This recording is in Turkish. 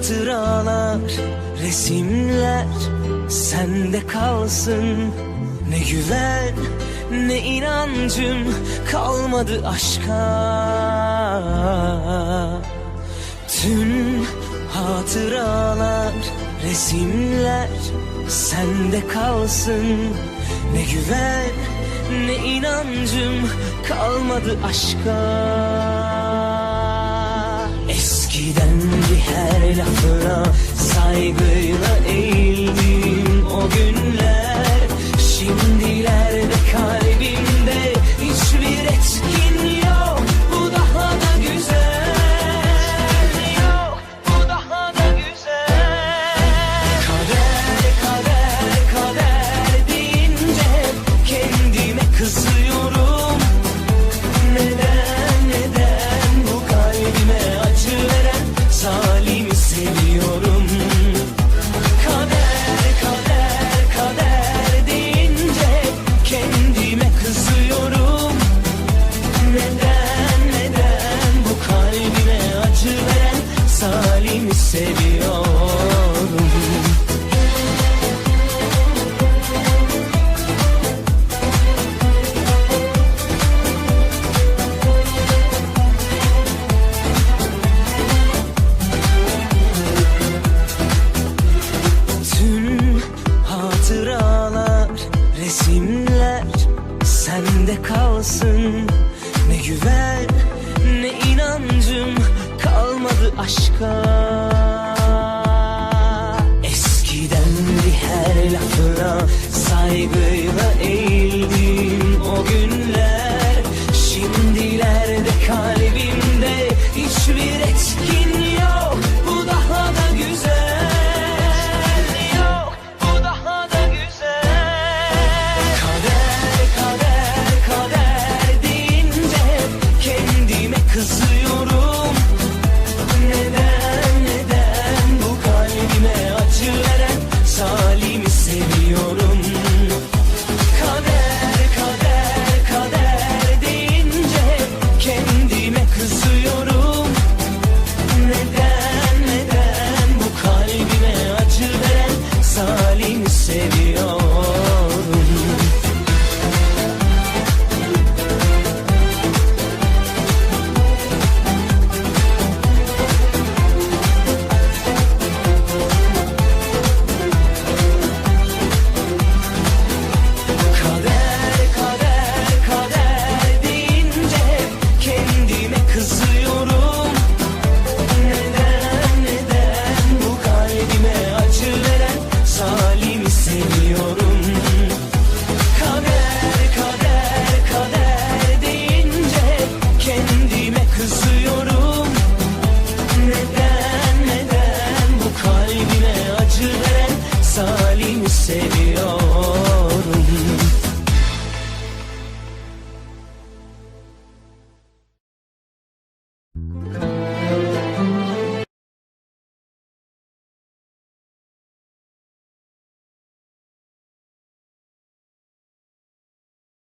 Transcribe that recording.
Hatıralar, resimler sende kalsın. Ne güven, ne inancım kalmadı aşka. Tüm hatıralar, resimler sende kalsın. Ne güven, ne inancım kalmadı aşka. Eskiden bir her lafına saygıyla resimler sende kalsın. Ne güven ne inancım kalmadı aşka. Eskiden bir her lafına saygı